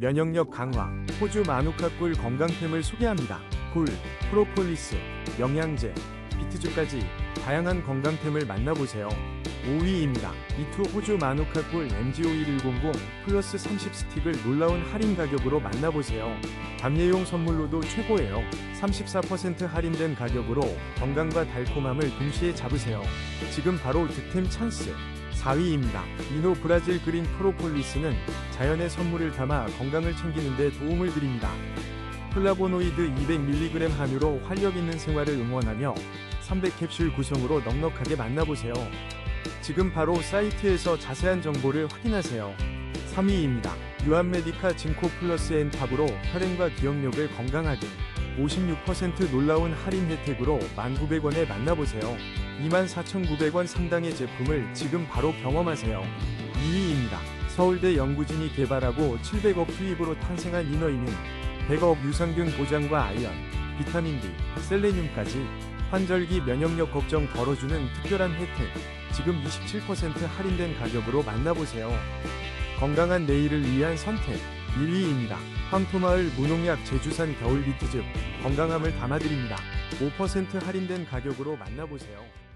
면역력 강화, 호주 마누카 꿀 건강템을 소개합니다. 꿀, 프로폴리스, 영양제, 비트주까지 다양한 건강템을 만나보세요. 5위입니다. 이투 호주 마누카 꿀 MGO1100 플러스 30 스틱을 놀라운 할인 가격으로 만나보세요. 밤예용 선물로도 최고예요. 34% 할인된 가격으로 건강과 달콤함을 동시에 잡으세요. 지금 바로 득템 찬스. 4위입니다. 이노 브라질 그린 프로폴리스는 자연의 선물을 담아 건강을 챙기는 데 도움을 드립니다. 플라보노이드 200mg 함유로 활력 있는 생활을 응원하며 300캡슐 구성으로 넉넉하게 만나보세요. 지금 바로 사이트에서 자세한 정보를 확인하세요. 3위입니다. 유한메디카 징코 플러스 앤 탑으로 혈행과 기억력을 건강하게 56% 놀라운 할인 혜택으로 1,900원에 만나보세요. 24,900원 상당의 제품을 지금 바로 경험하세요. 2위입니다. 서울대 연구진이 개발하고 700억 투입으로 탄생한 이너이는 100억 유산균 보장과 아이언, 비타민 D, 셀레늄까지 환절기 면역력 걱정 덜어주는 특별한 혜택. 지금 27% 할인된 가격으로 만나보세요. 건강한 내일을 위한 선택 1위입니다. 황토마을 무농약 제주산 겨울 비트즙 건강함을 담아드립니다. 5% 할인된 가격으로 만나보세요.